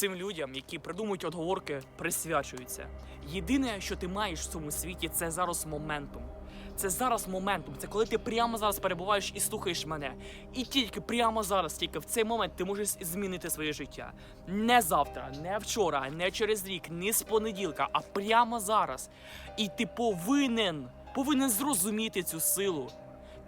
всім людям, які придумують отговорки, присвячуються. Єдине, що ти маєш в цьому світі, це зараз моментум. Це зараз моментум. Це коли ти прямо зараз перебуваєш і слухаєш мене. І тільки прямо зараз, тільки в цей момент ти можеш змінити своє життя. Не завтра, не вчора, не через рік, не з понеділка, а прямо зараз. І ти повинен, повинен зрозуміти цю силу.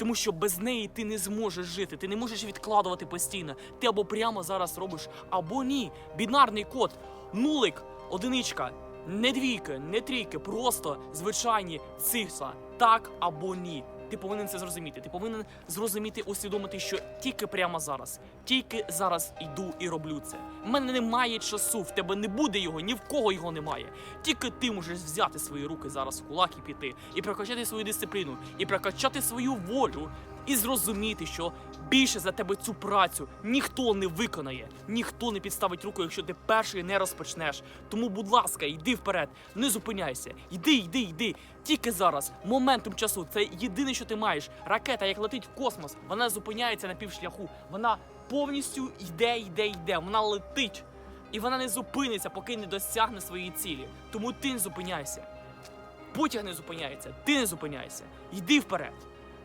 Тому що без неї ти не зможеш жити, ти не можеш відкладувати постійно. Ти або прямо зараз робиш, або ні. Бінарний код, нулик, одиничка, не двійки, не трійки, просто звичайні цифра, так або ні. Ти повинен це зрозуміти. Ти повинен зрозуміти, усвідомити, що тільки прямо зараз, тільки зараз йду і роблю це. У мене немає часу, в тебе не буде його, ні в кого його немає. Тільки ти можеш взяти свої руки зараз в кулак і піти, і прокачати свою дисципліну, і прокачати свою волю, і зрозуміти, що більше за тебе цю працю ніхто не виконає, ніхто не підставить руку, якщо ти перший не розпочнеш. Тому, будь ласка, йди вперед, не зупиняйся, йди, йди, йди. Тільки зараз, моментум часу, це єдине, що ти маєш. Ракета, як летить в космос, вона зупиняється на півшляху. Вона повністю йде, йде, йде. Вона летить. І вона не зупиниться, поки не досягне своєї цілі. Тому ти не зупиняйся. Потяг не зупиняється, ти не зупиняйся. Йди вперед.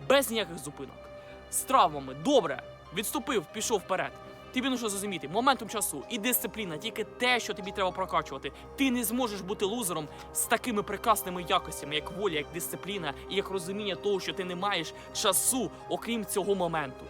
Без ніяких зупинок. З травмами, добре, відступив, пішов вперед. Тобі нужно зрозуміти, моментом часу і дисципліна, тільки те, що тобі треба прокачувати. Ти не зможеш бути лузером з такими прекрасними якостями, як воля, як дисципліна і як розуміння того, що ти не маєш часу, окрім цього моменту.